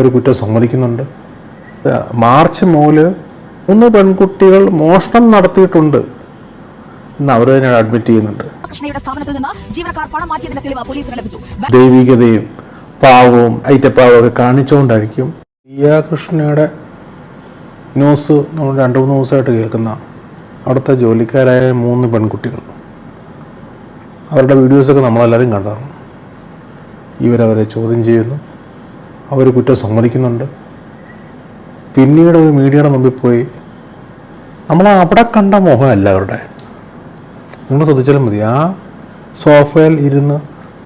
ഒരു കുറ്റം സമ്മതിക്കുന്നുണ്ട്. മാർച്ച് മൂൽ മൂന്ന് പെൺകുട്ടികൾ മോഷണം നടത്തിയിട്ടുണ്ട് എന്ന് അവർ തന്നെ അഡ്മിറ്റ് ചെയ്യുന്നുണ്ട്. ദൈവികതയും പാവവും ഐറ്റപ്പാവവും ഒക്കെ കാണിച്ചുകൊണ്ടായിരിക്കും. ദിയ കൃഷ്ണയുടെ ന്യൂസ് നമ്മൾ രണ്ട് മൂന്ന് ദിവസമായിട്ട് കേൾക്കുന്ന അവിടുത്തെ ജോലിക്കാരായ മൂന്ന് പെൺകുട്ടികൾ. അവരുടെ വീഡിയോസൊക്കെ നമ്മളെല്ലാവരും കണ്ടതാണ്. ഇവരവരെ ചോദ്യം ചെയ്യുന്നു. അവർ കുറ്റം സമ്മതിക്കുന്നുണ്ട്. പിന്നീട് ഒരു മീഡിയയുടെ മുമ്പിൽ പോയി നമ്മൾ അവിടെ കണ്ട മുഖമല്ല അവരുടെ. നിങ്ങൾ ശ്രദ്ധിച്ചാലും മതി. ആ സോഫയിൽ ഇരുന്ന്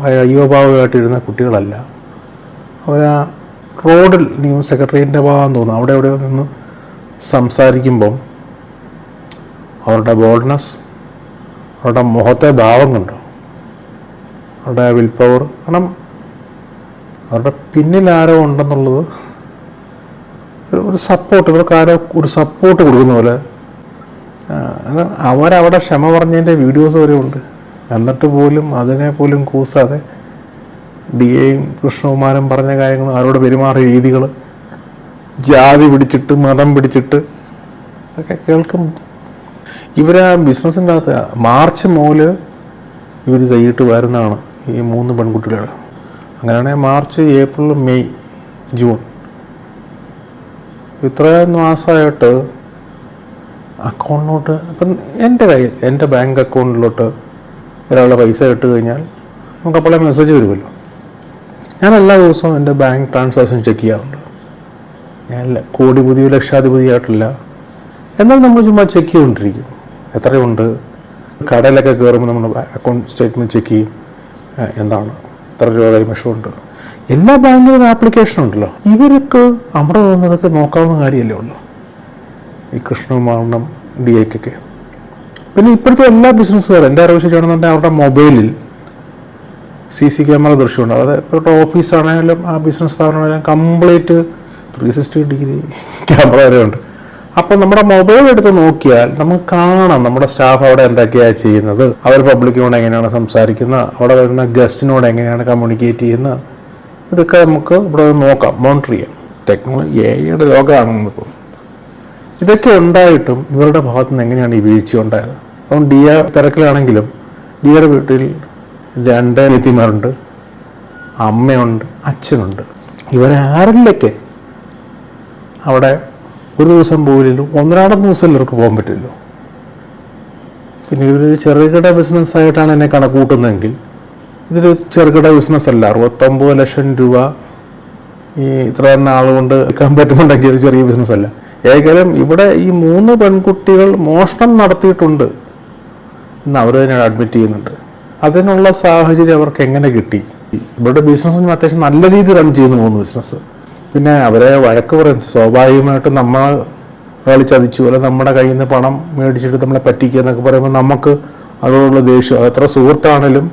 അയ്യോഭാവമായിട്ടിരുന്ന കുട്ടികളല്ല. അവരാ റോഡിൽ നിയമ സെക്രട്ടേറിയറ്റിന്റെ ഭാഗം തോന്നുന്നു അവിടെ എവിടെ നിന്ന് സംസാരിക്കുമ്പം അവരുടെ ബോൾഡ്നെസ് അവരുടെ മുഖത്തെ ഭാവം കണ്ടു. അവരുടെ വിൽ പവർ കാരണം അവരുടെ പിന്നിൽ ആരോ ഉണ്ടെന്നുള്ളത് ഒരു- സപ്പോർട്ട് ഇവർക്ക് ആരോ ഒരു സപ്പോർട്ട് കൊടുക്കുന്ന പോലെ. അവരവിടെ ക്ഷമ പറഞ്ഞതിന്റെ വീഡിയോസ് വരെ ഉണ്ട്. എന്നിട്ട് പോലും അതിനെ പോലും കൂസാതെ ഡി എയും കൃഷ്ണകുമാരും പറഞ്ഞ കാര്യങ്ങൾ അവരോട് പെരുമാറിയ രീതികൾ ജാതി പിടിച്ചിട്ട് മതം പിടിച്ചിട്ട് ഒക്കെ കേൾക്കും. ഇവർ ആ ബിസിനസ്സിന്റെ അകത്ത് മാർച്ച് മുതൽ ഇവർ കൈയിട്ട് വരുന്നതാണ് ഈ മൂന്ന് പെൺകുട്ടികൾ അങ്ങനെയാണെങ്കിൽ മാർച്ച് ഏപ്രിൽ മെയ് ജൂൺ. ഇത്രയും മാസമായിട്ട് അക്കൗണ്ടിലോട്ട് ഇപ്പം എന്റെ കയ്യിൽ എന്റെ ബാങ്ക് അക്കൗണ്ടിലോട്ട് ഒരാളുടെ പൈസ ഇട്ട് കഴിഞ്ഞാൽ നമുക്ക് അപ്പോഴേ മെസ്സേജ് വരുമല്ലോ. ഞാൻ എല്ലാ ദിവസവും എന്റെ ബാങ്ക് ട്രാൻസാക്ഷൻ ചെക്ക് ചെയ്യാറുണ്ട്. ഞാൻ ല- കോടിപതി ലക്ഷാധിപതിയായിട്ടില്ല എന്നാൽ നമ്മൾ ചുമ്മാ ചെക്ക് ചെയ്തുകൊണ്ടിരിക്കും. എത്രയുണ്ട്? കടയിലൊക്കെ കയറുമ്പോൾ നമ്മുടെ അക്കൗണ്ട് സ്റ്റേറ്റ്മെന്റ് ചെക്ക് ചെയ്യും. എന്താണ്? എത്ര രൂപ കൈവശമുണ്ട് എല്ലാ ബാങ്കിലും ആപ്ലിക്കേഷൻ ഉണ്ടല്ലോ. ഇവർക്ക് അവിടെ വന്നതൊക്കെ നോക്കാവുന്ന കാര്യമല്ലേ ഉള്ളൂ. ഈ കൃഷ്ണകുമാറിനും ഡി ഐക്കൊക്കെ പിന്നെ ഇപ്പോഴത്തെ എല്ലാ ബിസിനസ്സുകാരും എന്റെ അറിവ് ശരിയാണെന്നുണ്ടെങ്കിൽ അവരുടെ മൊബൈലിൽ സി സി ക്യാമറ ദൃശ്യമുണ്ട്. അതായത് ഇപ്പോഴത്തെ ഓഫീസാണെങ്കിലും ആ business സ്ഥാപനമാണെങ്കിലും complete three sixty degree camera വരെ ഉണ്ട് അപ്പോൾ നമ്മുടെ മൊബൈൽ എടുത്ത് നോക്കിയാൽ നമുക്ക് കാണാം നമ്മുടെ സ്റ്റാഫ് അവിടെ എന്തൊക്കെയാണ് ചെയ്യുന്നത്. അവർ പബ്ലിക്കിനോട് എങ്ങനെയാണ് സംസാരിക്കുന്നത് അവിടെ വരുന്ന ഗസ്റ്റിനോട് എങ്ങനെയാണ് കമ്മ്യൂണിക്കേറ്റ് ചെയ്യുന്നത്. ഇതൊക്കെ നമുക്ക് ഇവിടെ നോക്കാം മോണിറ്റർ ചെയ്യാം. ടെക്നോളജി എയുടെ ലോകമാണ് നമ്മളിപ്പോൾ ഇതൊക്കെ ഉണ്ടായിട്ടും ഇവരുടെ ഭാഗത്തു നിന്ന് എങ്ങനെയാണ് ഈ വീഴ്ച ഉണ്ടായത്? അപ്പം ഡിയ തിരക്കിലാണെങ്കിലും ഡിയയുടെ വീട്ടിൽ രണ്ട് നീത്തിമാരുണ്ട് അമ്മയുണ്ട് അച്ഛനുണ്ട്. ഇവരാരിലൊക്കെ അവിടെ ഒരു ദിവസം പോയില്ലല്ലോ. ഒന്നരാടം ദിവസം ഇവർക്ക് പോകാൻ പറ്റില്ലല്ലോ. പിന്നെ ഇവരൊരു ചെറുകിട ബിസിനസ്സായിട്ടാണ് എന്നെ കണക്കൂട്ടുന്നതെങ്കിൽ ഇതൊരു ചെറുകിട ബിസിനസ് അല്ല. അറുപത്തൊമ്പത് ലക്ഷം രൂപ ഈ ഇത്ര തന്നെ ആളുകൊണ്ട് എടുക്കാൻ പറ്റുന്നുണ്ടെങ്കിൽ ഒരു ചെറിയ ബിസിനസ് അല്ല. ഏകദേശം ഇവിടെ ഈ മൂന്ന് പെൺകുട്ടികൾ മോഷണം നടത്തിയിട്ടുണ്ട് എന്ന് അവർ തന്നെ അഡ്മിറ്റ് ചെയ്യുന്നുണ്ട്. അതിനുള്ള സാഹചര്യം അവർക്ക് എങ്ങനെ കിട്ടി? ഇവരുടെ ബിസിനസ് അത്യാവശ്യം നല്ല രീതിയിൽ റൺ ചെയ്യുന്നു മൂന്ന് ബിസിനസ് പിന്നെ അവരെ വഴക്ക് പറയും. സ്വാഭാവികമായിട്ടും നമ്മൾ കളി ചതിച്ചു അല്ലെ നമ്മുടെ കയ്യിൽ നിന്ന് പണം മേടിച്ചിട്ട് നമ്മളെ പറ്റിക്കുക എന്നൊക്കെ പറയുമ്പോൾ നമുക്ക് അതോടുള്ള ദേഷ്യം. എത്ര സുഹൃത്താണേലും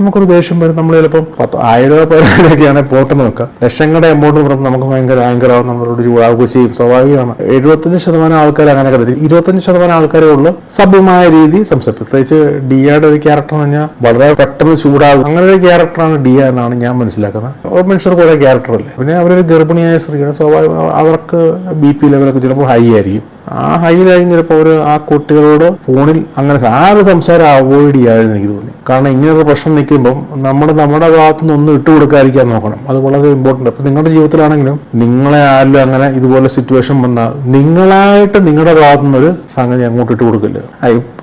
നമുക്കൊരു ദേഷ്യം വരും. നമ്മൾ ചിലപ്പം പത്ത് ആയിരം രൂപ പേരൊക്കെയാണ് പോട്ടെന്ന് നോക്കുക ലക്ഷങ്ങളുടെ എമൗണ്ട് പറയുമ്പോൾ നമുക്ക് ഭയങ്കര ആങ്കറാവും നമ്മളോട് ചൂടാവുകയും ചെയ്യും സ്വാഭാവികമാണ്. എഴുപത്തഞ്ച് ശതമാനം ആൾക്കാർ അങ്ങനെ കരുതി. ഇരുപത്തഞ്ച് ശതമാനം ആൾക്കാരെ ഉള്ളൂ. സഭ്യമായ രീതി സംസാരിക്കും പ്രത്യേകിച്ച് ഡിയയുടെ ഒരു ക്യാരക്ടർ എന്ന് പറഞ്ഞാൽ വളരെ പെട്ടെന്ന് ചൂടാകും. അങ്ങനെ ഒരു ക്യാരക്ടറാണ് ഡിയ എന്നാണ് ഞാൻ മനസ്സിലാക്കുന്നത്. ഓ മനുഷ്യർ കുറെ ക്യാരക്ടർ അല്ലേ? പിന്നെ അവരൊരു ഗർഭിണിയായ സ്ത്രീയാണ്. സ്വാഭാവികം അവർക്ക് ബി പി ലെവലൊക്കെ ചിലപ്പോൾ ഹൈ ആയിരിക്കും. ആ ഹൈയിലായി ചിലപ്പോൾ അവർ ആ കുട്ടികളോട് ഫോണിൽ അങ്ങനെ ആ ഒരു സംസാരം അവോയ്ഡ് ചെയ്യാമായിരുന്നു എനിക്ക് തോന്നി. കാരണം ഇങ്ങനൊരു പ്രശ്നം നിൽക്കുമ്പം നമ്മൾ നമ്മുടെ ഭാഗത്തു നിന്ന് ഒന്നും ഇട്ട് കൊടുക്കാതിരിക്കാൻ നോക്കണം. അത് വളരെ ഇമ്പോർട്ടന്റ് അപ്പം നിങ്ങളുടെ ജീവിതത്തിലാണെങ്കിലും നിങ്ങളെ ആരും അങ്ങനെ ഇതുപോലെ സിറ്റുവേഷൻ വന്നാൽ നിങ്ങളായിട്ട് നിങ്ങളുടെ ഭാഗത്തു നിന്നൊരു സംഗതി അങ്ങോട്ട് ഇട്ട് കൊടുക്കില്ല.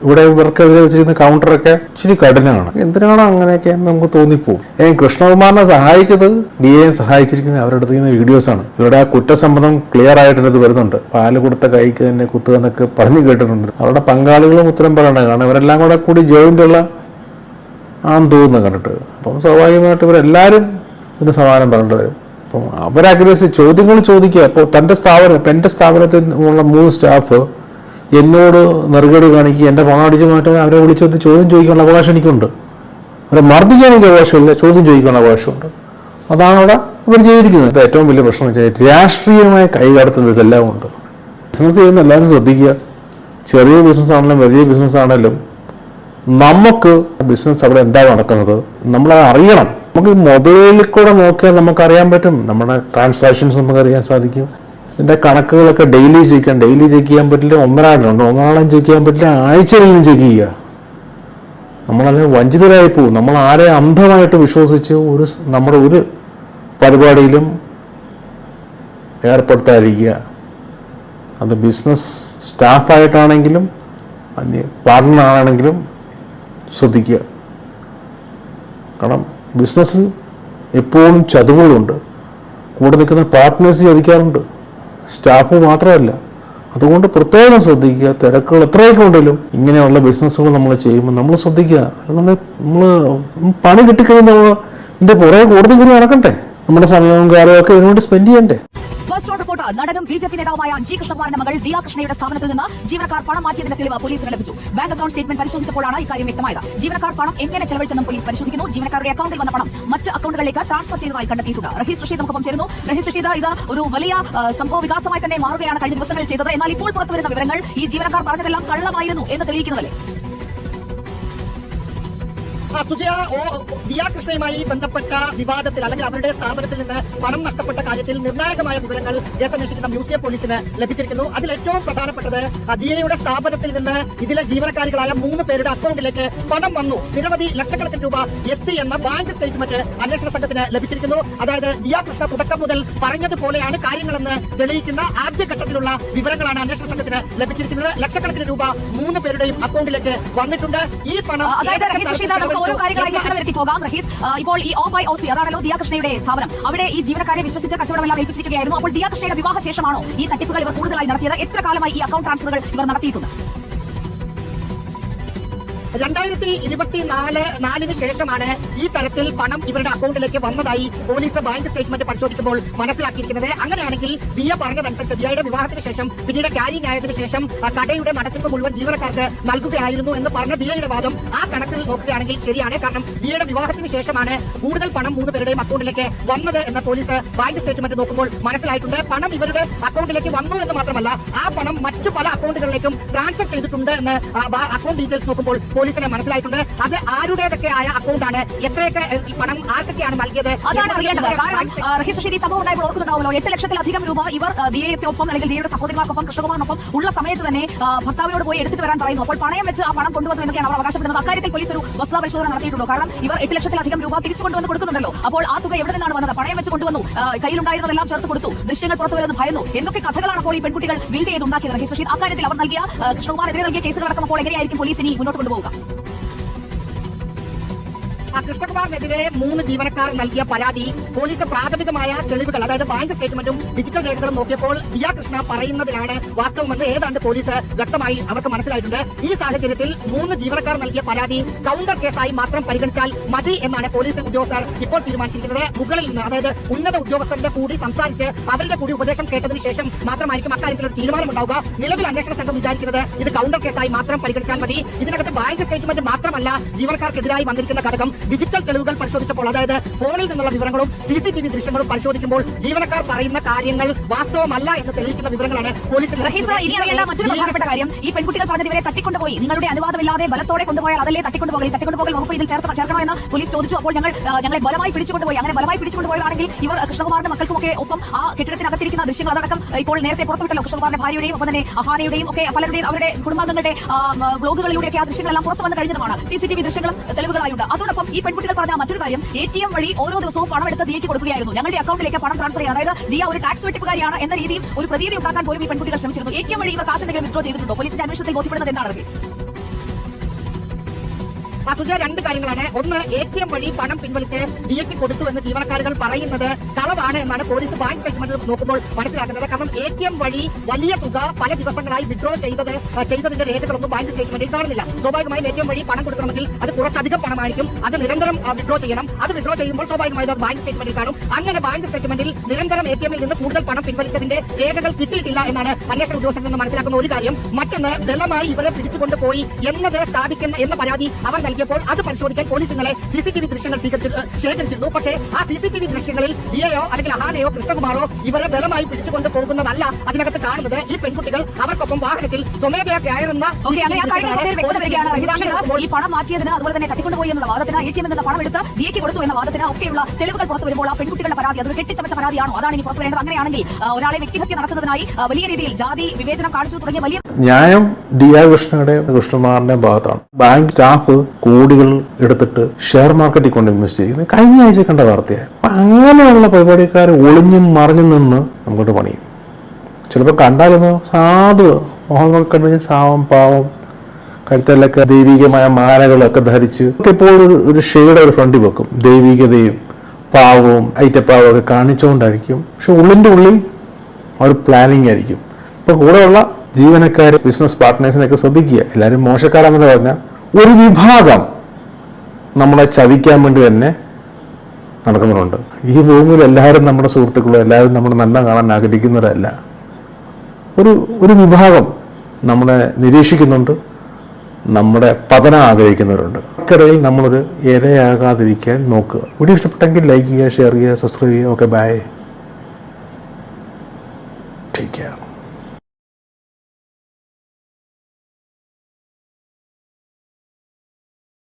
ഇവിടെ ഇവർക്കെതിരെ വെച്ചിരുന്ന കൗണ്ടറൊക്കെ ഇച്ചിരി കഠിനമാണ്. എന്തിനാണോ അങ്ങനെയൊക്കെ നമുക്ക് തോന്നിപ്പോകും? ഏ കൃഷ്ണകുമാറിനെ സഹായിച്ചത് ഡി എ അടുത്ത് വീഡിയോസ് വീഡിയോസാണ് ഇവരുടെ ആ കുറ്റസമ്മതം ക്ലിയർ ആയിട്ടുണ്ട് ഇത് വരുന്നുണ്ട്. പാൽ കൊടുത്ത കൈക്ക് തന്നെ കുത്തുക എന്നൊക്കെ പറഞ്ഞു കേട്ടിട്ടുണ്ട്. അവരുടെ പങ്കാളികളും ഉത്തരം പറയണ്ട. കാരണം ഇവരെല്ലാം കൂടെ കൂടി ഉള്ള ആണെന്ന് തോന്നുന്നു കണ്ടിട്ട്. അപ്പം സ്വാഭാവികമായിട്ട് ഇവരെല്ലാവരും ഇതിന് സമാധാനം പറയേണ്ടി വരും. അപ്പം അവരാഗ്രഹിച്ച് ചോദ്യങ്ങൾ ചോദിക്കുക. അപ്പോൾ തന്റെ സ്ഥാപനം ഇപ്പം എന്റെ സ്ഥാപനത്തിൽ ഉള്ള മൂന്ന് സ്റ്റാഫ് എന്നോട് നെറുകേട് കാണിക്കുക എന്റെ പണം അടിച്ചു മാറ്റാൻ അവരെ വിളിച്ചത് ചോദ്യം ചോദിക്കാനുള്ള അവകാശം എനിക്കുണ്ട്. അവരെ മർദ്ദിക്കാൻ എനിക്ക് അവകാശമില്ല ചോദ്യം ചോദിക്കാനുള്ള അവകാശമുണ്ട്. അതാണ് അവിടെ ഇവർ ചെയ്തിരിക്കുന്നത്. ഏറ്റവും വലിയ പ്രശ്നം വെച്ചാൽ രാഷ്ട്രീയമായ കൈകടത്തുന്നത് ഇതെല്ലാം ഉണ്ട്. ബിസിനസ് ചെയ്യുന്ന എല്ലാവരും ശ്രദ്ധിക്കുക. ചെറിയ ബിസിനസ് ആണെങ്കിലും വലിയ ബിസിനസ് ആണെങ്കിലും നമുക്ക് ബിസിനസ് അവിടെ എന്താ നടക്കുന്നത് നമ്മളത് അറിയണം. നമുക്ക് മൊബൈലിൽ കൂടെ നോക്കിയാൽ നമുക്ക് അറിയാൻ പറ്റും. നമ്മുടെ ട്രാൻസാക്ഷൻസ് നമുക്ക് അറിയാൻ സാധിക്കും. ഇതിന്റെ കണക്കുകളൊക്കെ ഡെയിലി ചെക്ക് ചെയ്യാം ഡെയിലി ചെക്ക് ചെയ്യാൻ പറ്റില്ല ഒന്നരാളുണ്ട് ഒന്നാളും ചെക്ക് ചെയ്യാൻ പറ്റില്ല ആഴ്ചയിലും ചെക്ക് ചെയ്യുക. നമ്മളതിന് വഞ്ചിതരായി പോകും. നമ്മൾ ആരെ അന്ധമായിട്ട് വിശ്വസിച്ച് ഒരു നമ്മുടെ ഒരു പരിപാടിയിലും ഏർപ്പെടുത്താതിരിക്കുക. അത് ബിസിനസ് സ്റ്റാഫായിട്ടാണെങ്കിലും അന്യ പാർട്ട്ണറാണെങ്കിലും ശ്രദ്ധിക്കുക. കാരണം ബിസിനസ്സിൽ എപ്പോഴും ചതുവുകളുണ്ട്. കൂടെ നിൽക്കുന്ന പാർട്ട്നേഴ്സ് ചോദിക്കാറുണ്ട്. സ്റ്റാഫ് മാത്രമല്ല. അതുകൊണ്ട് പ്രത്യേകം ശ്രദ്ധിക്കുക തിരക്കുകൾ എത്രയൊക്കെ ഉണ്ടെങ്കിലും ഇങ്ങനെയുള്ള ബിസിനസ്സുകൾ നമ്മൾ ചെയ്യുമ്പോൾ നമ്മൾ ശ്രദ്ധിക്കുക. നമ്മൾ നമ്മൾ പണി കിട്ടിക്കഴിഞ്ഞാൽ നമ്മൾ ഇതിന്റെ കുറേ കൂടുതൽ കയറി നടക്കട്ടെ നമ്മുടെ സമയവും കാലവും ഒക്കെ ഇതിനുവേണ്ടി സ്പെൻഡ് ചെയ്യണ്ടേ? ഫസ്റ്റ് റിപ്പോർട്ട് നടനും ബി ജെ പി നേതാവുമായ ജി കൃഷ്ണകുമാറിന്റെ മകൾ ദിയ കൃഷ്ണയുടെ സ്ഥാപനത്തിൽ നിന്ന് ജീവനക്കാർ പണം മാറ്റിയതിന്റെ തെളിവ് പോലീസിന് ലഭിച്ചു ബാങ്ക് അക്കൌണ്ട് സ്റ്റേറ്റ്മെന്റ് പരിശോധിച്ചപ്പോഴാണ് ഇക്കാര്യം വ്യക്തമായത്. ജീവനക്കാർ പണം എങ്ങനെ ചെലവഴിച്ചെന്നും പോലീസ് പരിശോധിക്കുന്നു. ജീവനക്കാരുടെ അക്കൌണ്ടിൽ വന്ന പണം മറ്റ് അക്കൌണ്ടുകളിലേക്ക് ട്രാൻസ്ഫർ ചെയ്തതായി കണ്ടെത്തിയിട്ടുണ്ട്. റഹീസ് റഷീദ് നമുക്കൊപ്പം ചേരുന്നു റഹീസ് റഷീദ് ഇത് ഒരു വലിയ സംഭവ വികാസമായി തന്നെ മാറുകയാണ് കഴിഞ്ഞ ദിവസങ്ങളിൽ ചെയ്തത്. എന്നാൽ ഇപ്പോൾ പുറത്തുവരുന്ന വിവരങ്ങൾ ഈ ജീവനക്കാർ പറഞ്ഞതെല്ലാം കള്ളമായിരുന്നു എന്ന് തെളിയിക്കുന്നതല്ലേ? സുജയ ഓ ദിയ കൃഷ്ണയുമായി ബന്ധപ്പെട്ട വിവാദത്തിൽ അല്ലെങ്കിൽ അവരുടെ സ്ഥാപനത്തിൽ നിന്ന് പണം നഷ്ടപ്പെട്ട കാര്യത്തിൽ നിർണായകമായ വിവരങ്ങൾ കേസ് അന്വേഷിക്കുന്ന മ്യൂസിയം പോലീസിന് ലഭിച്ചിരിക്കുന്നു. അതിൽ ഏറ്റവും പ്രധാനപ്പെട്ടത് ദിയയുടെ സ്ഥാപനത്തിൽ നിന്ന് ഇതിലെ ജീവനക്കാരികളായ മൂന്ന് പേരുടെ അക്കൗണ്ടിലേക്ക് പണം വന്നു. നിരവധി ലക്ഷക്കണക്കിന് രൂപ എത്തി എന്ന ബാങ്ക് സ്റ്റേറ്റ്മെന്റ് അന്വേഷണ സംഘത്തിന് ലഭിച്ചിരിക്കുന്നു. അതായത് ദിയ കൃഷ്ണ തുടക്കം മുതൽ പറഞ്ഞതുപോലെയാണ് കാര്യങ്ങളെന്ന് തെളിയിക്കുന്ന ആദ്യഘട്ടത്തിലുള്ള വിവരങ്ങളാണ് അന്വേഷണ സംഘത്തിന് ലഭിച്ചിരിക്കുന്നത്. ലക്ഷക്കണക്കിന് രൂപ മൂന്ന് പേരുടെയും അക്കൗണ്ടിലേക്ക് വന്നിട്ടുണ്ട്. ഈ പണം ഓരോ കാര്യങ്ങളായി വ്യക്തത പോകാം റഹീസ്. ഇപ്പോൾ ഈ ഓ ബൈ ഓ സി അതാണല്ലോ ദിയ കൃഷ്ണയുടെ സ്ഥാപനം. അവിടെ ഈ ജീവനക്കാരെ വിശ്വസിച്ച് കച്ചവടമെല്ലാം ഏൽപ്പിച്ചിരിക്കുകയായിരുന്നു. അപ്പോൾ ദിയ കൃഷ്ണയുടെ വിവാഹ ശേഷമാണോ ഈ തട്ടിപ്പുകൾ ഇവർ കൂടുതലായി നടത്തിയത്? എത്ര കാലമായി ഈ അക്കൗണ്ട് ട്രാൻസ്ഫറുകൾ ഇവർ നടത്തിയിട്ടുണ്ട്? രണ്ടായിരത്തി ഇരുപത്തിനാല് നാലിന് ശേഷമാണ് ഈ തരത്തിൽ പണം ഇവരുടെ അക്കൗണ്ടിലേക്ക് വന്നതായി പോലീസ് ബാങ്ക് സ്റ്റേറ്റ്മെന്റ് പരിശോധിക്കുമ്പോൾ മനസ്സിലാക്കിയിരിക്കുന്നത്. അങ്ങനെയാണെങ്കിൽ ദിയ പറഞ്ഞതനുസരിച്ച് ദിയയുടെ വിവാഹത്തിന് ശേഷം പിന്നീട് ക്യാരിംഗ് ആയതിനു ശേഷം കടയുടെ നടത്തിപ്പ് മുഴുവൻ ജീവനക്കാർക്ക് നൽകുകയായിരുന്നു എന്ന് പറഞ്ഞ ദിയയുടെ വാദം ആ കണക്കിൽ നോക്കുകയാണെങ്കിൽ ശരിയാണ്. കാരണം ദിയയുടെ വിവാഹത്തിന് ശേഷമാണ് കൂടുതൽ പണം മൂന്ന് പേരുടെയും അക്കൗണ്ടിലേക്ക് വന്നത് എന്ന് പോലീസ് ബാങ്ക് സ്റ്റേറ്റ്മെന്റ് നോക്കുമ്പോൾ മനസ്സിലായിട്ടുണ്ട്. പണം ഇവരുടെ അക്കൗണ്ടിലേക്ക് വന്നു എന്ന് മാത്രമല്ല ആ പണം മറ്റു പല അക്കൗണ്ടുകളിലേക്കും ട്രാൻസ്ഫർ ചെയ്തിട്ടുണ്ട് എന്ന് അക്കൗണ്ട് ഡീറ്റെയിൽസ് നോക്കുമ്പോൾ പോലീസിന് മനസ്സിലായിട്ടുണ്ട്. അത് ആരുടേതൊക്കെ ആയ അക്കൗണ്ടാണ് എത്രയൊക്കെ പണം ആർക്കൊക്കെയാണ് നൽകിയത്? അതാണ് അറിയേണ്ടത്. കാരണം സംഭവം ഉണ്ടായപ്പോൾ ഓർക്കുന്നുണ്ടാവുമല്ലോ. എട്ട് ലക്ഷത്തിലധികം രൂപ ഇവർ ദിയയ്ക്കൊപ്പം അല്ലെങ്കിൽ ദിയയുടെ സഹോദരിമാർക്കൊപ്പം കൃഷ്ണകുമാറിനൊപ്പം ഉള്ള സമയത്ത് തന്നെ ഭർത്താവിനോട് പോയി എടുത്തിട്ട് വരാൻ പറയുന്നു. അപ്പോൾ പണയം വെച്ച് ആ പണം കൊണ്ടുവന്നു എന്നൊക്കെയാണ് അവർ അവകാശപ്പെടുന്നത്. അക്കാര്യത്തിൽ പോലീസ് ഒരു വസ്തുതാ പരിശോധന നടത്തിയിട്ടുണ്ടോ? കാരണം ഇവർ എട്ട് ലക്ഷത്തിലധികം രൂപ തിരിച്ചു കൊണ്ടുവന്ന് കൊടുക്കുന്നുണ്ടല്ലോ. അപ്പോൾ ആ തുക എവിടെ നിന്നാണ് വന്നത്? പണയം വെച്ച് കൊണ്ടുവന്നു. കയ്യിലുണ്ടായിരുന്നതെല്ലാം ചേർത്ത് കൊടുത്തു. ദൃശ്യങ്ങൾ പുറത്തു വരുന്ന ഭയന്നു. എന്തൊക്കെ കഥകളാണ് അപ്പോൾ ഈ പെൺകുട്ടികൾ ബിൽഡ് ചെയ്ത് ഉണ്ടാക്കിയത് റഹീസ് റഷീദ് അക്കാര്യത്തിൽ അവർ നൽകിയ കൃഷ്ണകുമാർ എതിരെ നൽകിയ കേസുകൾ അടക്കമപ്പോൾ എങ്ങനെയായിരിക്കും പോലീസ് ഇനി മുന്നോട്ട് കൊണ്ടുപോകുക ആ കൃഷ്ണകുമാറിനെതിരെ മൂന്ന് ജീവനക്കാർ നൽകിയ പരാതി പോലീസ് പ്രാഥമികമായ തെളിവുകൾ അതായത് ബാങ്ക് സ്റ്റേറ്റ്മെന്റും ഡിജിറ്റൽ രേഖകളും നോക്കിയപ്പോൾ ദിയ കൃഷ്ണ പറയുന്നതിലാണ് വാസ്തവമെന്ന് ഏതാണ്ട് പോലീസ് വ്യക്തമായി അവർക്ക് മനസ്സിലായിട്ടുണ്ട്. ഈ സാഹചര്യത്തിൽ മൂന്ന് ജീവനക്കാർ നൽകിയ പരാതി കൗണ്ടർ കേസായി മാത്രം പരിഗണിച്ചാൽ മതി എന്നാണ് പോലീസ് ഉദ്യോഗസ്ഥർ ഇപ്പോൾ തീരുമാനിച്ചിരിക്കുന്നത്. മുകളിൽ നിന്ന് അതായത് ഉന്നത ഉദ്യോഗസ്ഥരുടെ കൂടി സംസാരിച്ച് അവരുടെ കൂടി ഉപദേശം കേട്ടതിന് ശേഷം മാത്രമായിരിക്കും അക്കാര്യത്തിൽ ഒരു തീരുമാനമുണ്ടാവുക. നിലവിൽ അന്വേഷണ സംഘം വിചാരിക്കുന്നത് ഇത് കൗണ്ടർ കേസായി മാത്രം പരിഗണിച്ചാൽ മതി. ഇതിനകത്ത് ബാങ്ക് സ്റ്റേറ്റ്മെന്റ് മാത്രമല്ല ജീവനക്കാർക്കെതിരായി വന്നിരിക്കുന്ന ഘടകം. ഡിജിറ്റൽ തെളിവുകൾ പരിശോധിച്ചപ്പോൾ അതായത് ഫോണിൽ നിന്നുള്ള വിവരങ്ങളും സി സി ടി വി ദൃശ്യങ്ങളും പരിശോധിക്കുമ്പോൾ ജീവനക്കാർ പറയുന്ന കാര്യങ്ങൾ വാസ്തവമല്ല എന്ന് തെളിയിക്കുന്ന വിവരങ്ങളാണ് പോലീസ് റഹീസ ഇനി അറിയേണ്ട മറ്റൊരു പ്രധാനപ്പെട്ട കാര്യം ഈ പെൺകുട്ടികൾ പറഞ്ഞത് ഇവരെ തട്ടിക്കൊണ്ടുപോയി. നിങ്ങളുടെ അനുവാദമില്ലാതെ ബലത്തോടെ കൊണ്ടുപോയാൽ അതല്ലേ തട്ടിക്കൊണ്ടുപോകൽ? തട്ടിക്കൊണ്ടുപോകൽ വകുപ്പ് ഇതിൽ ചേർത്ത് ചേർക്കണോ എന്ന് പോലീസ് ചോദിച്ചു. അപ്പോൾ ഞങ്ങൾ ഞങ്ങളെ ബലമായി പിടിച്ചുകൊണ്ടുപോയി. അങ്ങനെ ബലമായി പിടിച്ചുകൊണ്ടുപോയതാണെങ്കിൽ ഇവർ കൃഷ്ണകുമാറിന്റെ മക്കൾക്കുമൊക്കെ ഒപ്പം ആ കെട്ടിടത്തിനകത്തിരിക്കുന്ന ദൃശ്യങ്ങൾ അതടക്കം ഇപ്പോൾ നേരത്തെ പുറത്തുവിട്ടല്ലോ. കൃഷ്ണകുമാറിന്റെ ഭാര്യയുടെയും ഒപ്പം തന്നെ അഹാനയുടെയും ഒക്കെ പലരുടെയും അവരുടെ കുടുംബാംഗങ്ങളുടെ ബ്ലോഗുകളിലൂടെയൊക്കെ ആ ദൃശ്യങ്ങളെല്ലാം പുറത്തു വന്ന് കഴിഞ്ഞതുമാണ്. സി സി ടി വി ദൃശ്യങ്ങളും തെളിവുകളായുണ്ട്. അതോടൊപ്പം ഈ പെൺകുട്ടികൾ പറഞ്ഞ മറ്റൊരു കാര്യം എ ടി എം വഴി ഓരോ ദിവസവും പണം എടുത്ത് ദിയയ്ക്ക് കൊടുക്കുകയായിരുന്നു. ഞങ്ങളുടെ അക്കൗണ്ടിലേക്ക് പണം ട്രാൻസ്ഫർ ചെയ്യുക അതായത് ദിയ ഒരു ടാക്സ് വെട്ടിപ്പുകാരിയാണ് എന്ന രീതിയിൽ ഒരു പ്രതീതി ഉണ്ടാക്കാൻ പോലും ഈ പെൺകുട്ടികൾ ശ്രമിച്ചിരുന്നു. എ ടി എം വഴി ഇവർ കാശ് എന്തെങ്കിലും വിഡ്രോ ചെയ്തിട്ടുണ്ടോ? പോലീസിന്റെ അന്വേഷണത്തിൽ ബോധ്യപ്പെടുന്നത് എന്താണ് അസുജ രണ്ട് കാര്യങ്ങളാണ്. ഒന്ന് എ ടി എം വഴി പണം പിൻവലിച്ച് ദിയയ്ക്ക് കൊടുത്തു എന്ന് ജീവനക്കാരുകൾ പറയുന്നത് കളവാണ് എന്നാണ് പോലീസ് ബാങ്ക് സ്റ്റേറ്റ്മെന്റ് നോക്കുമ്പോൾ മനസ്സിലാക്കുന്നത്. കാരണം എ ടി എം വഴി വലിയ തുക പല ദിവസങ്ങളായി വിഡ്രോ ചെയ്തത് ചെയ്തതിന്റെ രേഖകളൊന്നും ബാങ്ക് സ്റ്റേറ്റ്മെന്റിൽ കാണുന്നില്ല. സ്വാഭാവികമായും എ ടി എം വഴി പണം കൊടുക്കണമെങ്കിൽ അത് കുറച്ചധികം പണമായിരിക്കും. അത് നിരന്തരം വിഡ്രോ ചെയ്യണം. അത് വിഡ്രോ ചെയ്യുമ്പോൾ സ്വാഭാവികമായും അത് ബാങ്ക് സ്റ്റേറ്റ്മെന്റിൽ കാണും. അങ്ങനെ ബാങ്ക് സ്റ്റേറ്റ്മെന്റിൽ നിരന്തരം എ ടി എമ്മിൽ നിന്ന് കൂടുതൽ പണം പിൻവലിച്ചതിന്റെ രേഖകൾ കിട്ടിയിട്ടില്ല എന്നാണ് അന്വേഷണ ഉദ്യോഗസ്ഥരിൽ നിന്ന് മനസ്സിലാക്കുന്ന ഒരു കാര്യം. മറ്റൊന്ന് ബലമായി ഇവരെ പിടിച്ചുകൊണ്ടുപോയി എന്നത് സ്ഥാപിക്കുന്ന എന്ന പരാതി അവർ നൽകി. നോക്കിയപ്പോൾ അത് പരിശോധിക്കാൻ പോലീസ് ഇന്നലെ സി സി ടി വി ദൃശ്യങ്ങൾ ശേഖരിച്ചിരുന്നു. പക്ഷേ ആ സി സി ടി വി ദൃശ്യങ്ങളിൽ ഇയയോ അല്ലെങ്കിൽ അഹാനയോ കൃഷ്ണകുമാറോ ഇവരെ ബലമായി പിടിച്ചുകൊണ്ട് പോകുന്നതല്ല അതിനകത്ത് കാണുന്നത്. ഈ പെൺകുട്ടികൾ അവർക്കൊപ്പം വാഹനത്തിൽ സ്വമേധയാ കയറുന്ന ഈ പണം മാറ്റിയതിന് അതുപോലെ തന്നെ തട്ടിക്കൊണ്ടുപോയി എന്നുള്ള വാദത്തിന് എ ടി എമ്മിൽ നിന്ന് പണം എടുത്ത് ഡിഎക്ക് കൊടുത്തു എന്ന വാദത്തിന് ഒക്കെയുള്ള തെളിവുകൾ പുറത്തു വരുമ്പോൾ ആ പെൺകുട്ടികളുടെ പരാതി അതൊരു കെട്ടിച്ചമച്ച പരാതിയാണോ? അതാണ് ഇനി പുറത്തു വരേണ്ടത്. അങ്ങനെയാണെങ്കിൽ ഒരാളെ വ്യക്തിഹത്യ നടത്തുന്നതിനായി വലിയ രീതിയിൽ ജാതി വിവേചനം കാണിച്ചു തുടങ്ങിയ വലിയ ന്യായം ഡി ആർ കൃഷ്ണയുടെയും കൃഷ്ണകുമാറിന്റെ ഭാഗത്താണ്. ബാങ്ക് സ്റ്റാഫ് കോടികൾ എടുത്തിട്ട് ഷെയർ മാർക്കറ്റിൽ കൊണ്ട് ഇൻവെസ്റ്റ് ചെയ്യുന്നത് കഴിഞ്ഞ ആഴ്ച കണ്ട വാർത്തയാണ് അപ്പൊ അങ്ങനെയുള്ള പരിപാടിക്കാർ ഒളിഞ്ഞും മറിഞ്ഞും നിന്ന് നമുക്കോട്ട് പണിയും. ചിലപ്പോൾ കണ്ടാലൊന്ന് സാധു മോഹൻ കണ്ടു സാവം പാവം കഴുത്തലൊക്കെ ദൈവികമായ മാലകളൊക്കെ ധരിച്ച് ഒക്കെ ഇപ്പോൾ ഒരു ഷെയ്ഡ് ഒരു ഫ്രണ്ടിൽ വെക്കും. ദൈവികതയും പാവവും ഐറ്റപ്പാവവും ഒക്കെ കാണിച്ചുകൊണ്ടായിരിക്കും. പക്ഷെ ഉള്ളിന്റെ ഉള്ളിൽ ഒരു പ്ലാനിങ് ആയിരിക്കും. ഇപ്പം കൂടെയുള്ള ജീവനക്കാർ ബിസിനസ് പാർട്ട്നേഴ്സിനൊക്കെ ശ്രദ്ധിക്കുക. എല്ലാവരും മോശക്കാരാണെന്ന് പറഞ്ഞാൽ ഒരു വിഭാഗം നമ്മളെ ചതിക്കാൻ വേണ്ടി തന്നെ നടക്കുന്നുണ്ട് ഈ ഭൂമിയിൽ എല്ലാവരും നമ്മുടെ സുഹൃത്തുക്കളും എല്ലാവരും നമ്മുടെ നന്മ കാണാൻ ആഗ്രഹിക്കുന്നവരല്ല. ഒരു ഒരു വിഭാഗം നമ്മളെ നിരീക്ഷിക്കുന്നുണ്ട് നമ്മുടെ പതനം ആഗ്രഹിക്കുന്നവരുണ്ട്. ഇടയിൽ നമ്മളൊരു ഇരയാകാതിരിക്കാൻ നോക്കുക. വീഡിയോ ഇഷ്ടപ്പെട്ടെങ്കിൽ ലൈക്ക് ചെയ്യുക ഷെയർ ചെയ്യുക സബ്സ്ക്രൈബ് ചെയ്യുക. Okay bye take care